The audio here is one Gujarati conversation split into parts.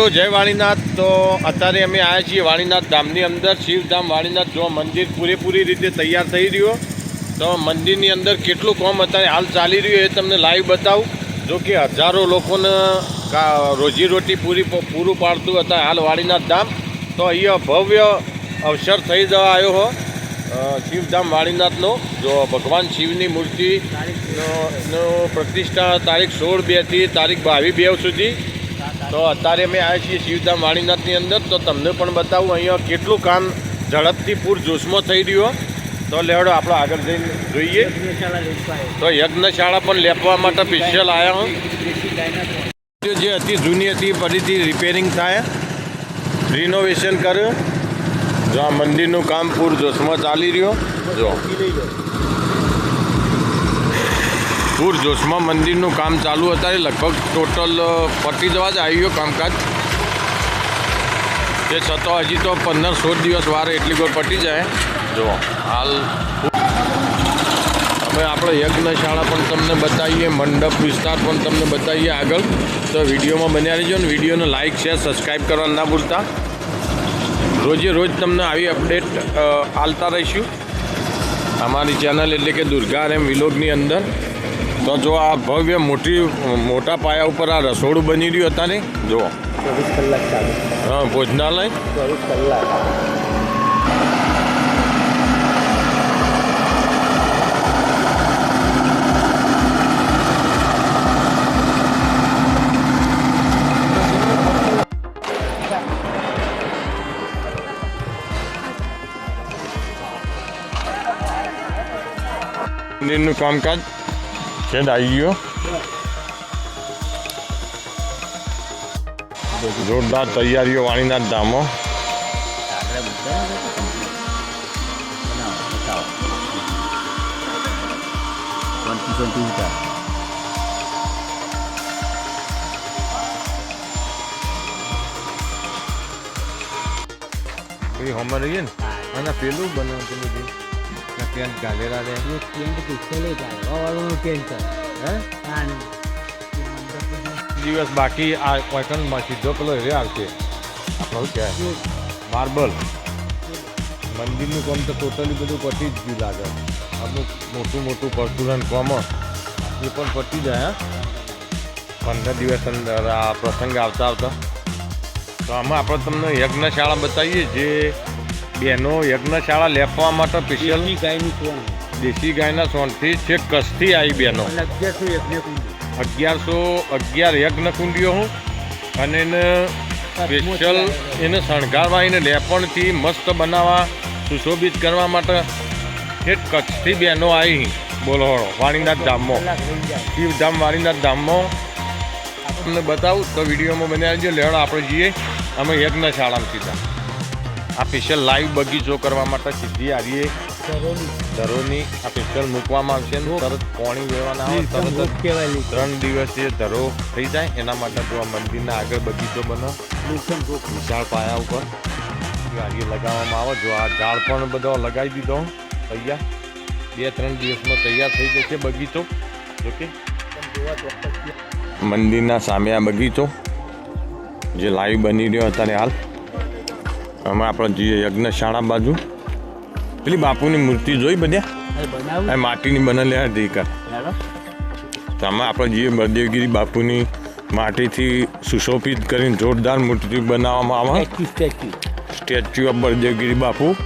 દોસ્તો જય વાણીનાથ તો અત્યારે અમે આવ્યા છીએ વાણીનાથ ધામની અંદર. શિવધામ વાણીનાથ જો મંદિર પૂરેપૂરી રીતે તૈયાર થઈ રહ્યો. તો મંદિરની અંદર કેટલું કોમ અત્યારે હાલ ચાલી રહ્યું એ તમને લાઈવ બતાવું. જો કે હજારો લોકોને રોજીરોટી પૂરી પૂરું પાડતું અત્યારે હાલ વાણીનાથ ધામ. તો અહીંયા ભવ્ય અવસર થઈ જવા આવ્યો હો શિવધામ વાણીનાથનો જો ભગવાન શિવની મૂર્તિ પ્રતિષ્ઠા તારીખ સોળ બેથી તારીખ બાવીસ બે સુધી. તો અત્યારે અમે આવ્યા છીએ શિવધામ વાણીનાથની અંદર. તો તમને પણ બતાવું, અહીંયા કેટલું કામ ઝડપથી પૂર જોશમાં થઈ રહ્યો તો લેવડો, આપણે આગળ જઈને જોઈએ. તો યજ્ઞશાળા પણ લેપવા માટે સ્પેશિયલ આવ્યા હું. જે હતી, જૂની હતી ફરીથી રિપેરિંગ થાય. રિનોવેશન કર્યું. જો આ મંદિરનું કામ પૂર જોશમાં ચાલી રહ્યો જો. પૂર જોશમાં મંદિરનું કામ ચાલુ અત્યારે લગભગ ટોટલ પતી જવા જ આવી ગયો કામકાજ. તે છતાં હજી તો પંદર સોળ દિવસ વાર એટલી કોઈ પટી જાય. જો, હાલ હવે આપણે યજ્ઞશાળા પણ તમને બતાવીએ, મંડપ વિસ્તાર પણ તમને બતાવીએ આગળ. તો વિડીયોમાં બન્યા રહેજો ને, વિડીયોને લાઇક શેર સબસ્ક્રાઈબ કરવા ના ભૂલતા. રોજે રોજ તમને આવી અપડેટ આલતા રહીશું. અમારી ચેનલ એટલે કે દુર્ગા એમ વિલોગની અંદર. તો જો આ ભવ્ય મોટી મોટા પાયા ઉપર આ રસોડું બની રહ્યું હતા ને? જો. ચોવીસ કલાક હા ભોજનાલય? ચોવીસ કલાક. મંદિરનું કામકાજ? છે આવી ગયો જોરદાર તૈયારીઓ વાણીનાથ ધામો આગળ બધા બનાવો બતાવો ટ્વેન્ટી ટ્વેન્ટી ઉતાર એ હમણાં રહીએ ને અને પેલું બનાવતું બધું ત્યાં ગાલેરા રહે એ ટેન્ટ પિક્સેલે ચાલે વાળું ટેન્ટ હે પાણી દિવસ બાકી આ કોઈકનમાં સીધો પેલો રે આવશે આપણું કે માર્બલ મંદિરનું કામ તો ટોટલી બધું પતી જ ગયું લાગે અમુક મોટું મોટું પરચુરન કામ એ પણ પતી જાય હા પંદર દિવસ અંદર આ પ્રસંગ આવતા આવતા તો આમાં આપણે તમને યજ્ઞશાળા બતાવીએ જે બહેનો યજ્ઞશાળા લેપવા માટે સ્પેશિયલ દેશી ગાયનું દેશી ગાયના સોનથી છેક કચ્છથી આવી બહેનો અગિયારસો અગિયાર યજ્ઞ કુંડીઓ હું. અને એને સ્પેશિયલ એને શણગારવા એને લેપણથી મસ્ત બનાવવા સુશોભિત કરવા માટે ઠેઠ કચ્છથી બહેનો આવી બોલો વાણીનાથ ધામમાં. શિવધામ વાણીનાથ ધામમાં. તમને બતાવું તો વિડીયોમાં બનાવી રહેજો. લેવડો આપણે જઈએ. અમે યજ્ઞશાળામાં સીધા. આ સ્પેશિયલ લાઈવ બગીચો કરવા માટે સીધી આવીએ. ધરોની આ સ્પેશિયલ મૂકવામાં આવશે તરત પોણી લેવાના આવે તરત જ ત્રણ દિવસે ધરો થઈ જાય. એના માટે જો આ મંદિરના આગળ બગીચો બનો. વિશાળ પાયા ઉપર. ગાડીઓ લગાવવામાં આવે. જો આ ઝાડ પણ બધો લગાવી દીધો. તૈયાર. બે ત્રણ દિવસમાં તૈયાર થઈ જશે બગીચો. જોકે. મંદિરના સામે આ બગીચો. જે લાઈવ બની રહ્યો અત્યારે હાલ. અમે આપણે જઈએ યજ્ઞશાળા બાજુ. પેલી બાપુની મૂર્તિ જોઈ આ માટીની બનેલી હતી તો આમાં આપણે જઈએ બળદેવગીરી બાપુની માટીથી સુશોભિત કરીને જોરદાર મૂર્તિ બનાવવામાં આવે. સ્ટેચ્યુ ઓફ બળદેવગીરી બાપુ.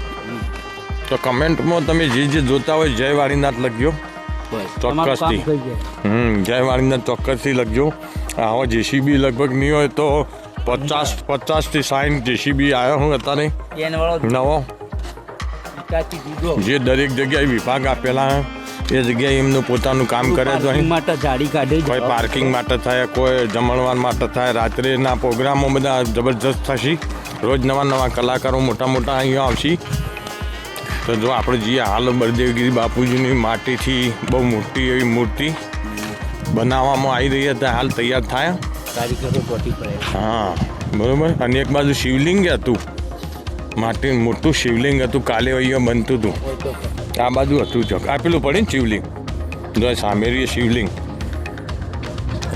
તો કમેન્ટમાં તમે જે જે જોતા હોય જય વાળીનાથ લખજો. ચોક્કસથી. હમ જય વાળીનાથ ચોક્કસથી લખજો. આવો જેસીબી લગભગ નહીં હોય તો પચાસ પચાસથી સાઠ જેસીબી આવ્યો હું અત્યારે. નહીં નવો. જે દરેક જગ્યાએ વિભાગ આપેલા એ જગ્યાએ એમનું પોતાનું કામ કરે તો અહીં. માટે જાડી કાઢે કોઈ પાર્કિંગ માટે થાય કોઈ જમણવાર માટે થાય. રાત્રેના પ્રોગ્રામો બધા જબરજસ્ત થશે. રોજ નવા નવા કલાકારો મોટા મોટા અહીંયા આવશે. તો જો આપણે જઈએ હાલ બળદેવગીરી બાપુજીની માટીથી બહુ મોટી એવી મૂર્તિ બનાવવામાં આવી રહી હતી હાલ તૈયાર થાય. કારીગરો પહોંચી પડે. હા બરોબર. અને એક બાજુ શિવલિંગ હતું. માટે મોટું શિવલિંગ હતું કાલે અહીંયા બનતું હતું. આ બાજુ હતું ચોક આ પેલું પડે ને શિવલિંગ. જો સામેરીએ શિવલિંગ.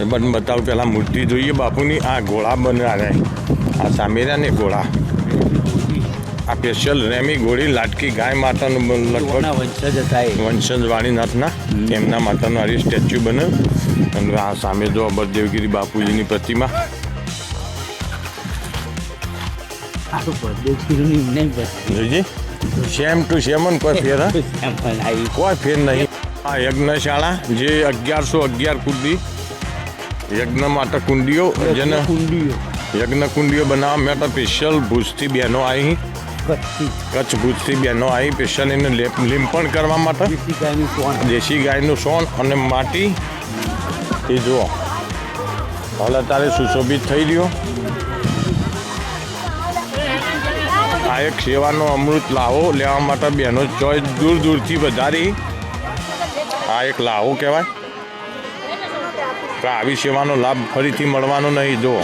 એ બધું બતાવું પહેલાં મૂર્તિ જોઈએ બાપુની. આ ઘોડા બનાવે આ સામેરા ને ઘોડા આ સ્પેશિયલ રેમી ઘોડી લાટકી ગાય માતાનું લગભગ વંશજ હતા વંશજ વાણીનાથના તેમના માતાનું આ સ્ટેચ્યુ બન્યું અને આ સામે જો બળદેવગીરી બાપુજીની પ્રતિમા. સેમ ટુ સેમ કોઈ ફેર કોઈ ફેર નહીં. આ યજ્ઞશાળા જે અગિયારસો અગિયાર કુંડી યજ્ઞ માટે કુંડીઓ જેને કુંડીઓ યજ્ઞ કુંડીઓ બનાવવા માટે સ્પેશિયલ ભુજથી બહેનો આવી. કચ્છી કચ્છ ભુજથી બહેનો આવી સ્પેશિયલ એને લેપ લીંપણ કરવા માટે. દેશી ગાયનું સોણ દેશી ગાયનું સોન અને માટી. એ જુઓ. હાલ અત્યારે સુશોભિત થઈ રહ્યો. આ એક સેવાનો અમૃત લાવો લેવા માટે બહેનો ચોઈસ દૂર દૂરથી વધારી. આ એક લાવો કહેવાય. આવી સેવાનો લાભ ફરીથી મળવાનો નહીં જુઓ.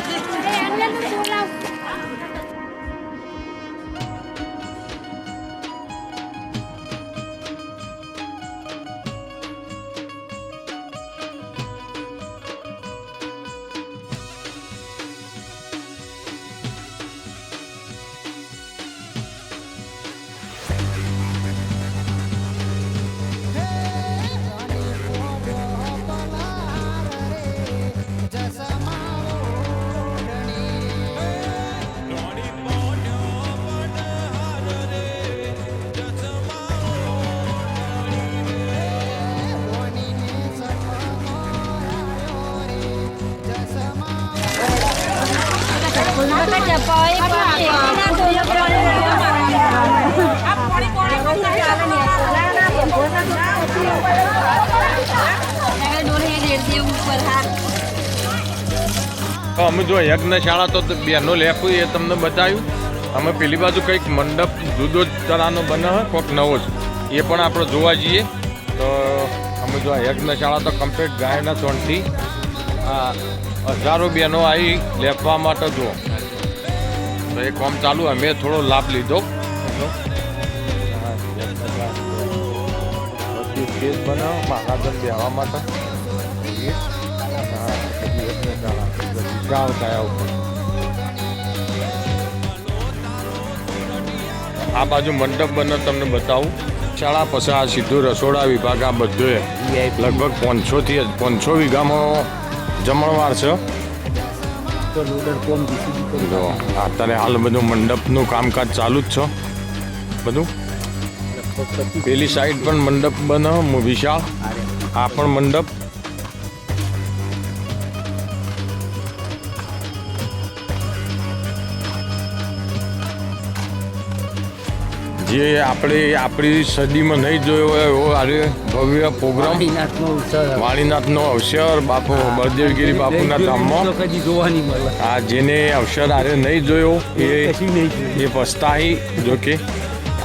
તો અમે જો યજ્ઞશાળા તો બેનો લેખું એ તમને બતાવ્યું. અમે પેલી બાજુ કંઈક મંડપ જુદો જ તરાનો બને કોઈક નવો જ. એ પણ આપણે જોવા જઈએ. તો અમે જો યજ્ઞશાળા તો કમ્પ્લીટ ગાયના સોનથી આ હજારો બહેનો આવી લેપવા માટે જુઓ. તો એ કામ ચાલુ, અમે થોડો લાભ લીધો. સ્ટેજ બનાવો, મહારાજન બેહવા માટે. યજ્ઞશાળા. વિશાળ કાયા આ બાજુ મંડપ બને તમને બતાવું. શાળા પછી આ સીધું રસોડા વિભાગ આ બધું લગભગ પાંચસોથી પાંચસો વીઘામાં જમણવાર છે. અત્યારે હાલ બધું મંડપનું કામકાજ ચાલુ જ છે. બધું? પેલી સાઈડ પણ મંડપ બને વિશાળ આ પણ મંડપ. જે આપણે આપણી સદીમાં નહીં જોયો હોય એવો આરે ભવ્ય પ્રોગ્રામ વાણીનાથનો અવસર બાપુ બળદેવગીરી બાપુના ધામમાં. આ જેને અવસર આરે નહીં જોયો એ એ પસ્તાહી જોકે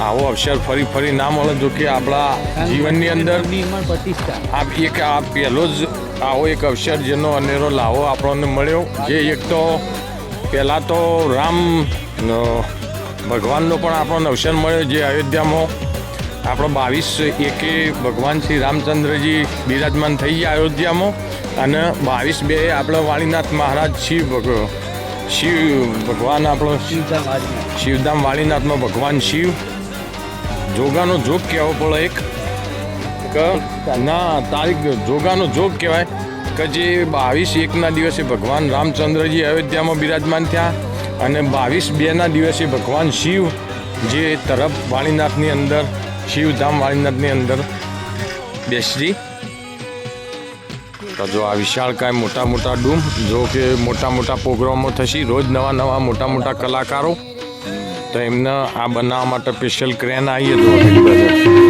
આવો અવસર ફરી ફરી ના મળે જો કે આપણા જીવનની અંદર આ એક આ પહેલો જ આવો એક અવસર જેનો અનેરો લાવો આપણને મળ્યો. જે એક તો પહેલાં તો રામ ભગવાનનો પણ આપણને અવસર મળ્યો જે અયોધ્યામાં આપણો બાવીસ એકે ભગવાન શ્રી રામચંદ્રજી બિરાજમાન થઈ ગયા અયોધ્યામાં અને બાવીસ બે આપણો વાણીનાથ મહારાજ શિવ ભગ- શિવ ભગવાન આપણો શિવધામ વાળીનાથનો ભગવાન શિવ. જોગાનો જોગ કહેવો પડે એક. કે ના તારીખ જોગાનો જોગ કહેવાય. કે જે બાવીસ એકના દિવસે ભગવાન રામચંદ્રજી અયોધ્યામાં બિરાજમાન થયા. અને બાવીસ બેના દિવસે ભગવાન શિવ જે તરફ વાણીનાથની અંદર, શિવધામ વાણીનાથની અંદર બેસરી તો જો આ વિશાળકાય મોટા મોટા ડૂમ, જો કે મોટા મોટા પ્રોગ્રામો થશે, રોજ નવા નવા મોટા મોટા કલાકારો, તો એમને આ બનાવવા માટે સ્પેશિયલ ક્રેન આવીએ તો